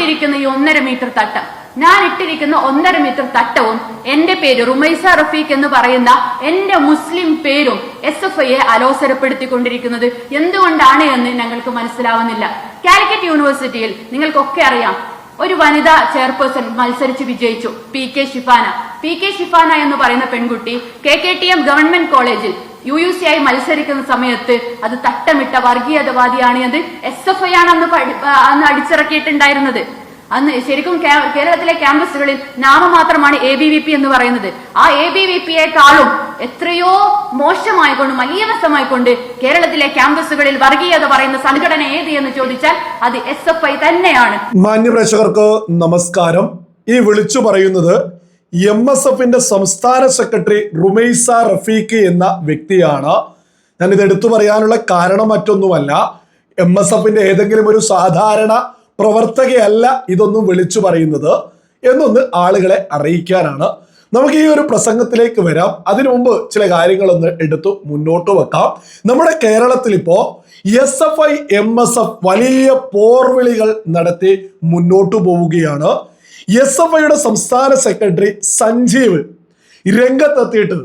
ഇട്ടിരിക്കുന്ന ഈ ഒന്നര മീറ്റർ തട്ടം. ഞാൻ ഇട്ടിരിക്കുന്ന ഒന്നര മീറ്റർ തട്ടവും എന്റെ പേര് റുമൈസ റഫീഖ് എന്ന് പറയുന്ന എന്റെ മുസ്ലിം പേരും എസ് എഫ് ഐയെ അലോസരപ്പെടുത്തിക്കൊണ്ടിരിക്കുന്നത് എന്തുകൊണ്ടാണ് എന്ന് ഞങ്ങൾക്ക് മനസ്സിലാവുന്നില്ല. കാലിക്കറ്റ് യൂണിവേഴ്സിറ്റിയിൽ നിങ്ങൾക്കൊക്കെ അറിയാം ഒരു വനിതാ ചെയർപേഴ്സൺ മത്സരിച്ച് വിജയിച്ചു P K Shifana P K Shifana എന്ന് പറയുന്ന പെൺകുട്ടി K K T M government കോളേജിൽ യു യു സി ആയി മത്സരിക്കുന്ന സമയത്ത് അത് തട്ടമിട്ട വർഗീയതവാദിയാണ് അത് എസ് എഫ് ഐ ആണ് അന്ന് അന്ന് അടിച്ചിറക്കിയിട്ടുണ്ടായിരുന്നത്. അന്ന് ശരിക്കും കേരളത്തിലെ ക്യാമ്പസുകളിൽ നാമമാത്രമാണ് എ ബി വി പി എന്ന് പറയുന്നത്. ആ എ ബി വി പിയെക്കാളും എത്രയോ മോശമായിക്കൊണ്ട് മലീവസമായിക്കൊണ്ട് കേരളത്തിലെ ക്യാമ്പസുകളിൽ വർഗീയത പറയുന്ന സംഘടന ഏത് എന്ന് ചോദിച്ചാൽ അത് എസ് എഫ് ഐ തന്നെയാണ്. മാന്യപ്രേക്ഷകർക്ക് നമസ്കാരം. ഈ വിളിച്ചു പറയുന്നത് എം എസ് എഫിന്റെ സംസ്ഥാന സെക്രട്ടറി റുമൈസ റഫീഖ് എന്ന വ്യക്തിയാണ്. ഞാൻ ഇത് എടുത്തു പറയാനുള്ള കാരണം മറ്റൊന്നുമല്ല. എം എസ് എഫിന്റെ ഏതെങ്കിലും ഒരു സാധാരണ പ്രവർത്തകയല്ല ഇതൊന്നും വിളിച്ചു പറയുന്നത് എന്നൊന്ന് ആളുകളെ അറിയിക്കാനാണ്. നമുക്ക് ഈ ഒരു പ്രസംഗത്തിലേക്ക് വരാം. അതിനു മുമ്പ് ചില കാര്യങ്ങളൊന്ന് എടുത്തു മുന്നോട്ട് വെക്കാം. നമ്മുടെ കേരളത്തിൽ ഇപ്പോ S F I M S F വലിയ പോർവിളികൾ നടത്തി മുന്നോട്ടു പോവുകയാണ്. എസ് എഫ് ഐയുടെ സംസ്ഥാന സെക്രട്ടറി സഞ്ജീവ് രംഗത്തെത്തിയിട്ട്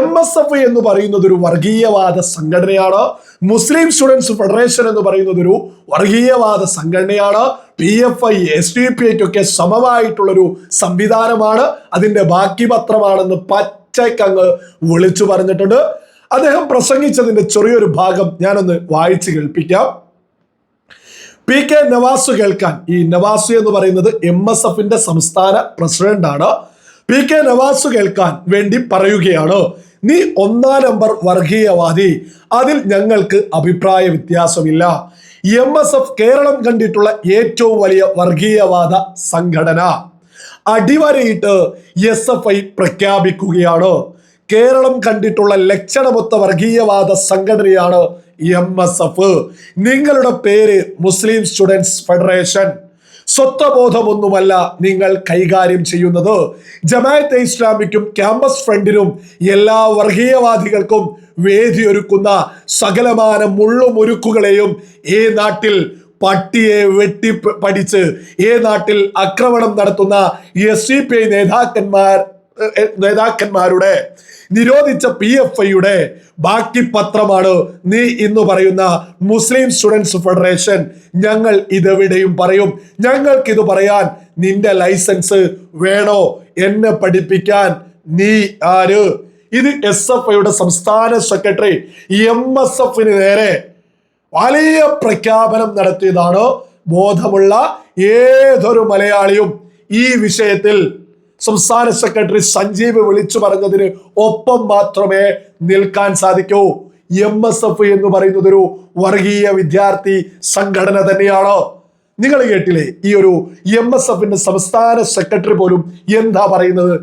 എം എസ് എഫ് ഐ എന്ന് പറയുന്നത് ഒരു വർഗീയവാദ സംഘടനയാണ്. മുസ്ലിം സ്റ്റുഡൻസ് ഫെഡറേഷൻ എന്ന് പറയുന്നത് ഒരു വർഗീയവാദ സംഘടനയാണ്. P F I S D P ഐക്കൊക്കെ സമമായിട്ടുള്ളൊരു സംവിധാനമാണ്. അതിന്റെ ബാക്കി പത്രമാണെന്ന് പച്ചക്കങ്ങ് വിളിച്ചു പറഞ്ഞിട്ടുണ്ട്. അദ്ദേഹം പ്രസംഗിച്ചതിന്റെ ചെറിയൊരു ഭാഗം ഞാനൊന്ന് വായിച്ചു കേൾപ്പിക്കാം. പി കെ നവാസ് കേൾക്കാൻ. ഈ നവാസ് എന്ന് പറയുന്നത് എം എസ് എഫിന്റെ സംസ്ഥാന പ്രസിഡന്റ് ആണ്. പി കെ നവാസ് കേൾക്കാൻ വേണ്ടി പറയുകയാണ്. നീ ഒന്നാം നമ്പർ വർഗീയവാദി. അതിൽ ഞങ്ങൾക്ക് അഭിപ്രായ വ്യത്യാസമില്ല. എം എസ് എഫ് കേരളം കണ്ടിട്ടുള്ള ഏറ്റവും വലിയ വർഗീയവാദ സംഘടന. അടിവരയിട്ട് എസ് എഫ് ഐ പ്രഖ്യാപിക്കുകയാണ്. കേരളം കണ്ടിട്ടുള്ള ലക്ഷണമൊത്ത വർഗീയവാദ സംഘടനയാണ് എം എസ് എഫ് നിങ്ങളുടെ പേര് മുസ്ലിം സ്റ്റുഡൻസ് ഫെഡറേഷൻ. സ്വത്വബോധമൊന്നുമല്ല നിങ്ങൾ കൈകാര്യം ചെയ്യുന്നത്. ജമാഅത്തെ ഇസ്ലാമിക്കും ക്യാമ്പസ് ഫ്രണ്ടിനും എല്ലാ വർഗീയവാദികൾക്കും വേദിയൊരുക്കുന്ന സകലമാന മുള്ളുമുരുക്കുകളെയും ഈ നാട്ടിൽ പട്ടിയെ വെട്ടി പഠിച്ച് ഈ നാട്ടിൽ ആക്രമണം നടത്തുന്ന എസ് സി പി ഐ നേതാക്കന്മാർ നേതാക്കന്മാരുടെ നിരോധിച്ച പി എഫ് ഐയുടെ ബാക്കി പത്രമാണ് നീ ഇന്ന് പറയുന്ന മുസ്ലിം സ്റ്റുഡൻസ് ഫെഡറേഷൻ. ഞങ്ങൾ ഇതെവിടെയും പറയും. ഞങ്ങൾക്കിത് പറയാൻ നിന്റെ ലൈസൻസ് വേണോ? എന്നെ പഠിപ്പിക്കാൻ നീ ആര്? ഇത് എസ് എഫ് ഐയുടെ സംസ്ഥാന സെക്രട്ടറി എം എസ് എഫിന് നേരെ വലിയ പ്രഖ്യാപനം നടത്തിയതാണ്. ബോധമുള്ള ഏതൊരു മലയാളിയും ഈ വിഷയത്തിൽ സംസ്ഥാന സെക്രട്ടറി സഞ്ജീവ് വിളിച്ചു പറഞ്ഞതിന് ഒപ്പം മാത്രമേ നിൽക്കാൻ സാധിക്കൂ. എം എസ് എഫ് എന്ന് പറയുന്നത് ഒരു വർഗീയ വിദ്യാർത്ഥി സംഘടന തന്നെയാണ്. നിങ്ങൾ കേട്ടില്ലേ? ഈ ഒരു എം എസ് എഫിന്റെ സംസ്ഥാന സെക്രട്ടറി പോലും എന്താ പറയുന്നത്?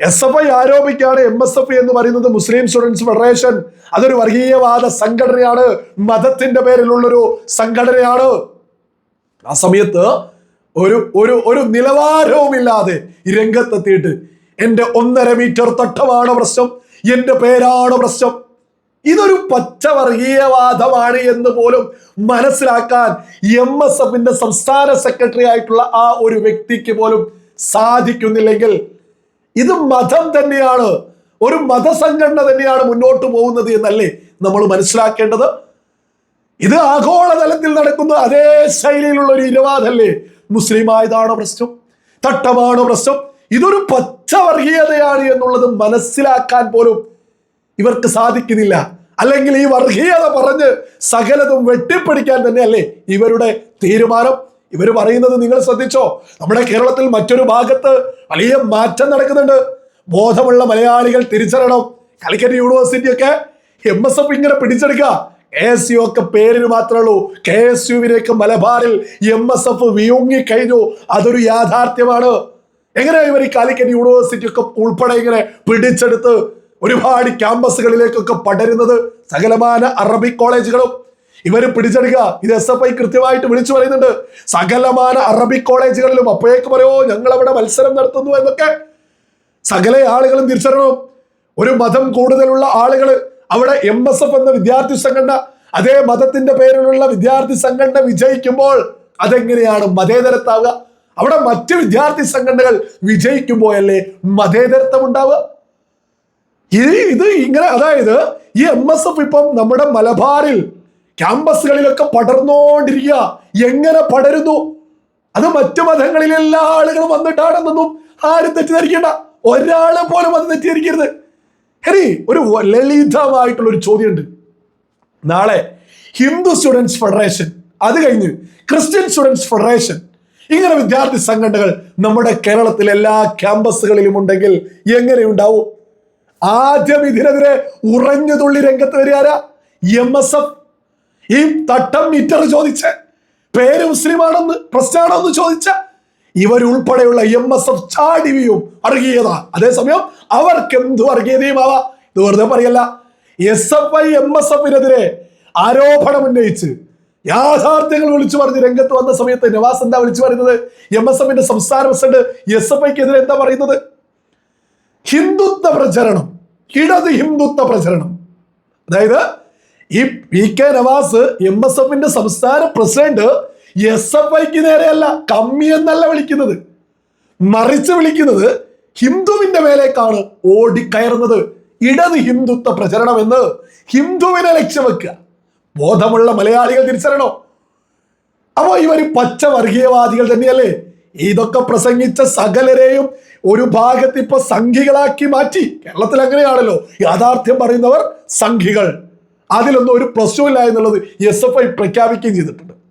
എസ് എഫ് ഐ ആരോപിക്കുകയാണ് എം എസ് എഫ് എന്ന് പറയുന്നത് മുസ്ലിം സ്റ്റുഡൻസ് ഫെഡറേഷൻ. അതൊരു വർഗീയവാദ സംഘടനയാണ്. മതത്തിന്റെ പേരിലുള്ളൊരു സംഘടനയാണ്. ആ സമയത്ത് ഒരു ഒരു ഒരു നിലവാരവുമില്ലാതെ രംഗത്തെത്തിയിട്ട് എന്റെ ഒന്നര മീറ്റർ തട്ടമാണ് പ്രശ്നം എന്റെ പേരാണ് പ്രശ്നം. ഇതൊരു പച്ചവർഗീയവാദമാണ് എന്ന് പോലും മനസ്സിലാക്കാൻ എം എസ് എഫിന്റെ സംസ്ഥാന സെക്രട്ടറി ആയിട്ടുള്ള ആ ഒരു വ്യക്തിക്ക് പോലും സാധിക്കുന്നില്ലെങ്കിൽ ഇത് മതം തന്നെയാണ് ഒരു മതസംഘടന തന്നെയാണ് മുന്നോട്ട് പോകുന്നത് എന്നല്ലേ നമ്മൾ മനസ്സിലാക്കേണ്ടത്? ഇത് ആഗോളതലത്തിൽ നടക്കുന്ന അതേ ശൈലിയിലുള്ള ഒരു ഇരവാദല്ലേ? മുസ്ലിം ആയതാണോ പ്രശ്നം? തട്ടമാണോ പ്രശ്നം? ഇതൊരു പച്ചവർഗീയതയാണ് എന്നുള്ളത് മനസ്സിലാക്കാൻ പോലും ഇവർക്ക് സാധിക്കുന്നില്ല. അല്ലെങ്കിൽ ഈ വർഗീയത പറഞ്ഞ് സകലതും വെട്ടിപ്പിടിക്കാൻ തന്നെയല്ലേ ഇവരുടെ തീരുമാനം? ഇവർ പറയുന്നത് നിങ്ങൾ ശ്രദ്ധിച്ചോ? നമ്മുടെ കേരളത്തിൽ മറ്റൊരു ഭാഗത്ത് വലിയ മാറ്റം നടക്കുന്നുണ്ട്. ബോധമുള്ള മലയാളികൾ തിരിച്ചറിയണം. കാലിക്കറ്റ് യൂണിവേഴ്സിറ്റി ഒക്കെ എം എസ് എഫ് ഇങ്ങനെ പിടിച്ചെടുക്കുക. കെ എസ് യു ഒക്കെ പേരിന് മാത്രമേ ഉള്ളൂ. കെ എസ് യുവിലേക്ക് മലബാറിൽ എം എസ് എഫ് വിയുങ്ങി കഴിഞ്ഞു. അതൊരു യാഥാർത്ഥ്യമാണ്. എങ്ങനെ ഇവർ ഈ കാലിക്കറ്റ് യൂണിവേഴ്സിറ്റി ഒക്കെ ഉൾപ്പെടെ ഇങ്ങനെ പിടിച്ചെടുത്ത് ഒരുപാട് ക്യാമ്പസുകളിലേക്കൊക്കെ പടരുന്നത്? സകലമാന അറബിക് കോളേജുകളും. ഇവർ പിടിച്ചെടുക്കുക. ഇത് എസ് എഫ് ഐ കൃത്യമായിട്ട് വിളിച്ചു പറയുന്നുണ്ട്. സകലമാന അറബിക് കോളേജുകളിലും അപ്പോഴേക്ക് പറയോ ഞങ്ങൾ അവിടെ മത്സരം നടത്തുന്നു എന്നൊക്കെ. സകല ആളുകളും തിരിച്ചറിയണം. ഒരു മതം കൂടുതലുള്ള ആളുകൾ അവിടെ എം എസ് എഫ് എന്ന വിദ്യാർത്ഥി സംഘടന അതേ മതത്തിന്റെ പേരിലുള്ള വിദ്യാർത്ഥി സംഘടന വിജയിക്കുമ്പോൾ അതെങ്ങനെയാണ് മതേതരത്താവുക? അവിടെ മറ്റ് വിദ്യാർത്ഥി സംഘടനകൾ വിജയിക്കുമ്പോഴല്ലേ മതേതരത്വം ഉണ്ടാവുക ഈ ഇത് ഇങ്ങനെ അതായത് ഈ എം എസ് എഫ് ഇപ്പം നമ്മുടെ മലബാറിൽ ക്യാമ്പസുകളിലൊക്കെ പടർന്നുകൊണ്ടിരിക്കുക എങ്ങനെ പടരുന്നു? അത് മറ്റു മതങ്ങളിലെ എല്ലാ ആളുകളും വന്നിട്ടാണെന്നൊന്നും ആരും തെറ്റിദ്ധരിക്കേണ്ട. ഒരാളെ പോലും അത് തെറ്റിദ്ധരിക്കരുത്. ഹരി ഒരു ലളിതമായിട്ടുള്ള ഒരു ചോദ്യമുണ്ട്. നാളെ ഹിന്ദു സ്റ്റുഡൻസ് ഫെഡറേഷൻ അത് കഴിഞ്ഞ് ക്രിസ്ത്യൻ സ്റ്റുഡൻസ് ഫെഡറേഷൻ ഇങ്ങനെ വിദ്യാർത്ഥി സംഘടനകൾ നമ്മുടെ കേരളത്തിലെ എല്ലാ ക്യാമ്പസുകളിലും ഉണ്ടെങ്കിൽ എങ്ങനെ ഉണ്ടാവും? ആദ്യം ഇതിനെതിരെ ഉറഞ്ഞു തുള്ളി രംഗത്ത് വരികാരാ എം എസ് എഫ് ഈ തട്ടം മീറ്റർ ചോദിച്ച പേര് മുസ്ലിമാണെന്ന് പ്രശ്നമാണോ എന്ന് ചോദിച്ച ഇവരുൾപ്പെടെയുള്ള എം എസ് എഫ് ചാടിവിയും വർഗീയത അതേസമയം അവർക്ക് എന്തു വർഗീയതയുമാവാ ഇത് വെറുതെ പറയല്ല. S F I M S എഫിനെതിരെ ആരോപണം ഉന്നയിച്ച് യാഥാർത്ഥ്യങ്ങൾ വിളിച്ചു പറഞ്ഞ് രംഗത്ത് വന്ന സമയത്ത് നവാസ് എന്താ വിളിച്ചു പറയുന്നത്? എം എസ് എഫിന്റെ സംസ്ഥാന പ്രസിഡന്റ് എസ് എഫ് ഐക്കെതിരെ എന്താ പറയുന്നത്? ഹിന്ദുത്വ പ്രചരണം. ഇടത് ഹിന്ദുത്വ പ്രചരണം. അതായത് ഈ P K Navas M S എഫിന്റെ സംസ്ഥാന പ്രസിഡന്റ് എസ് എഫ് ഐക്ക് നേരെയല്ല. കമ്മി എന്നല്ല വിളിക്കുന്നത്. മറിച്ച് വിളിക്കുന്നത് ഹിന്ദുവിന്റെ മേലേക്കാണ് ഓടിക്കയറുന്നത്. ഇടത് ഹിന്ദുത്വ പ്രചരണം എന്ന് ഹിന്ദുവിനെ ലക്ഷ്യം വെക്കുക. ബോധമുള്ള മലയാളികൾ തിരിച്ചറിയണോ? അപ്പോ ഇവർ പച്ച വർഗീയവാദികൾ തന്നെയല്ലേ? ഇതൊക്കെ പ്രസംഗിച്ച സകലരെയും ഒരു ഭാഗത്ത് ഇപ്പൊ സംഘികളാക്കി മാറ്റി. കേരളത്തിൽ അങ്ങനെയാണല്ലോ. യാഥാർത്ഥ്യം പറയുന്നവർ സംഘികൾ. അതിലൊന്നും ഒരു പ്രശ്നമില്ല എന്നുള്ളത് എസ് എഫ് ഐ പ്രഖ്യാപിക്കുകയും ചെയ്തിട്ടുണ്ട്.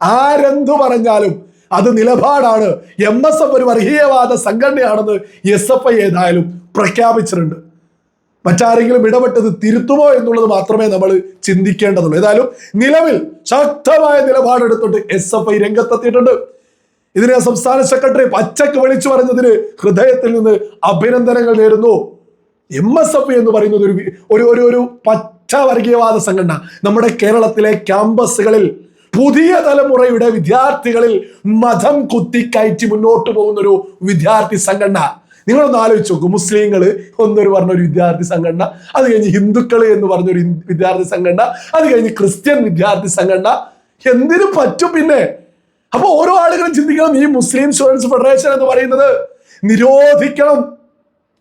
ആരെന്തു പറഞ്ഞാലും അത് നിലപാടാണ്. എം എസ് എഫ് ഒരു വർഗീയവാദ സംഘടനയാണെന്ന് എസ് എഫ് ഐ ഏതായാലും പ്രഖ്യാപിച്ചിട്ടുണ്ട്. മറ്റാരെങ്കിലും ഇടപെട്ടത് തിരുത്തുമോ എന്നുള്ളത് മാത്രമേ നമ്മൾ ചിന്തിക്കേണ്ടതുള്ളൂ. ഏതായാലും നിലവിൽ ശക്തമായ നിലപാടെടുത്തിട്ട് എസ് എഫ് ഐ രംഗത്തെത്തിയിട്ടുണ്ട്. ഇതിനെ സംസ്ഥാന സെക്രട്ടറി പച്ചക്ക് വിളിച്ചു പറഞ്ഞതിന് ഹൃദയത്തിൽ നിന്ന് അഭിനന്ദനങ്ങൾ നേരുന്നു. എം എസ് എഫ് എന്ന് പറയുന്നത് ഒരു ഒരു ഒരു പച്ച വർഗീയവാദ സംഘടന നമ്മുടെ കേരളത്തിലെ ക്യാമ്പസുകളിൽ പുതിയ തലമുറയുടെ വിദ്യാർത്ഥികളിൽ മതം കുത്തിക്കയറ്റി മുന്നോട്ട് പോകുന്ന ഒരു വിദ്യാർത്ഥി സംഘടന. നിങ്ങളൊന്ന് ആലോചിച്ച് നോക്കൂ. മുസ്ലിങ്ങൾ എന്നൊരു പറഞ്ഞൊരു വിദ്യാർത്ഥി സംഘടന അത് കഴിഞ്ഞ് ഹിന്ദുക്കൾ എന്ന് പറഞ്ഞൊരു വിദ്യാർത്ഥി സംഘടന അത് കഴിഞ്ഞ് ക്രിസ്ത്യൻ വിദ്യാർത്ഥി സംഘടന. എന്തിനു പറ്റും പിന്നെ. അപ്പൊ ഓരോ ആളുകളും ചിന്തിക്കണം ഈ മുസ്ലിം സ്റ്റുഡൻസ് ഫെഡറേഷൻ എന്ന് പറയുന്നത് നിരോധിക്കണം.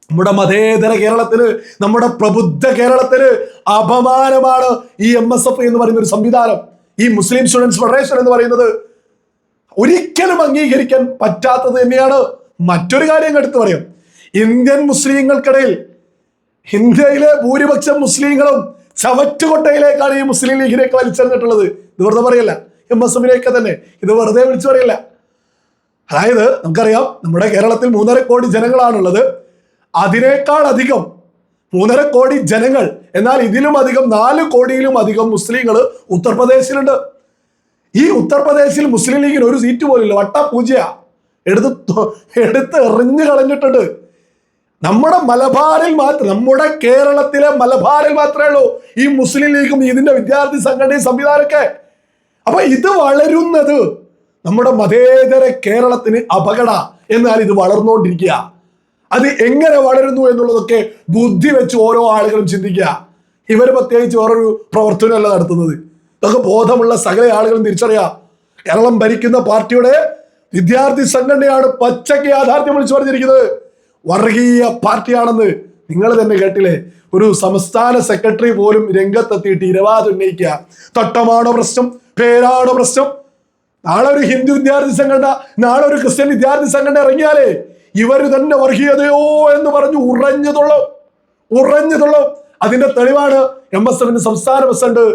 നമ്മുടെ മതേതര കേരളത്തിന് നമ്മുടെ പ്രബുദ്ധ കേരളത്തിന് അപമാനമാണ് ഈ എം എസ് എഫ് എന്ന് പറയുന്ന ഒരു സംവിധാനം. ഈ മുസ്ലിം സ്റ്റുഡൻസ് ഫെഡറേഷൻ എന്ന് പറയുന്നത് ഒരിക്കലും അംഗീകരിക്കാൻ പറ്റാത്തത് തന്നെയാണ് മറ്റൊരു കാര്യം എടുത്തു പറയാം. ഇന്ത്യൻ മുസ്ലിങ്ങൾക്കിടയിൽ ഇന്ത്യയിലെ ഭൂരിപക്ഷം മുസ്ലിങ്ങളും ചവറ്റുകൊട്ടയിലേക്കാണ് ഈ മുസ്ലിം ലീഗിലേക്ക് വലിച്ചെറിഞ്ഞിട്ടുള്ളത്. ഇത് വെറുതെ പറയല്ല. എം എസ് എഫിനെയൊക്കെ തന്നെ. ഇത് വെറുതെ വിളിച്ചു പറയല്ല. അതായത് നമുക്കറിയാം നമ്മുടെ കേരളത്തിൽ മൂന്നര കോടി ജനങ്ങളാണുള്ളത്. അതിനേക്കാൾ അധികം മൂന്നര കോടി ജനങ്ങൾ എന്നാൽ ഇതിലും അധികം നാല് കോടിയിലും അധികം മുസ്ലിങ്ങൾ ഉത്തർപ്രദേശിലുണ്ട്. ഈ ഉത്തർപ്രദേശിൽ മുസ്ലിം ലീഗിന് ഒരു സീറ്റ് പോലില്ല വട്ട പൂജയാ. എടുത്ത് എടുത്ത് എറിഞ്ഞു കളഞ്ഞിട്ടുണ്ട്. നമ്മുടെ മലബാറിൽ മാത്രം നമ്മുടെ കേരളത്തിലെ മലബാറിൽ മാത്രമേ ഉള്ളൂ ഈ മുസ്ലിം ലീഗും ഇതിന്റെ വിദ്യാർത്ഥി സംഘടനയും സംവിധാനമൊക്കെ. അപ്പൊ ഇത് വളരുന്നത് നമ്മുടെ മതേതര കേരളത്തിന് അപകട എന്നാൽ ഇത് വളർന്നുകൊണ്ടിരിക്കുക അത് എങ്ങനെ വളരുന്നു എന്നുള്ളതൊക്കെ ബുദ്ധി വെച്ച് ഓരോ ആളുകളും ചിന്തിക്കുക. ഇവർ പ്രത്യേകിച്ച് വേറൊരു പ്രവർത്തനമല്ല നടത്തുന്നത്. ഇതൊക്കെ ബോധമുള്ള സകല ആളുകളും തിരിച്ചറിയാം കേരളം ഭരിക്കുന്ന പാർട്ടിയുടെ വിദ്യാർത്ഥി സംഘടനയാണ് പച്ചയ്ക്ക് യാഥാർത്ഥ്യം വിളിച്ചു പറഞ്ഞിരിക്കുന്നത്. വർഗീയ പാർട്ടിയാണെന്ന് നിങ്ങൾ തന്നെ കേട്ടില്ലേ? ഒരു സംസ്ഥാന സെക്രട്ടറി പോലും രംഗത്തെത്തിയിട്ട് ഇരവാദം ഉന്നയിക്കുക. തട്ടമാണോ പ്രശ്നം? പേരാണോ പ്രശ്നം? നാളെ ഒരു ഹിന്ദു വിദ്യാർത്ഥി സംഘടന നാളെ ഒരു ക്രിസ്ത്യൻ വിദ്യാർത്ഥി സംഘടന ഇറങ്ങിയാലേ ഇവർ തന്നെ വർഗീയതയോ എന്ന് പറഞ്ഞു ഉറഞ്ഞതുള്ളൂ ഉറഞ്ഞതുള്ളൂ അതിന്റെ തെളിവാണ് എം എസ് എഫിന്റെ സംസ്ഥാന പ്രസിഡന്റ്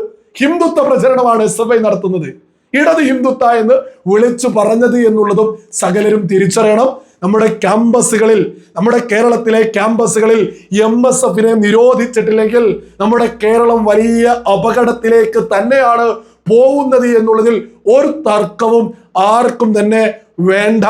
ഹിന്ദുത്വ പ്രചരണമാണ് എസ് എഫ് ഐ നടത്തുന്നത്. ഇടത് ഹിന്ദുത്വ എന്ന് വിളിച്ചു പറഞ്ഞത് എന്നുള്ളതും സകലരും തിരിച്ചറിയണം. നമ്മുടെ ക്യാമ്പസുകളിൽ നമ്മുടെ കേരളത്തിലെ ക്യാമ്പസുകളിൽ എം എസ് എഫിനെ നിരോധിച്ചിട്ടില്ലെങ്കിൽ നമ്മുടെ കേരളം വലിയ അപകടത്തിലേക്ക് തന്നെയാണ് പോകുന്നത് എന്നുള്ളതിൽ ഒരു തർക്കവും ആർക്കും തന്നെ വേണ്ട.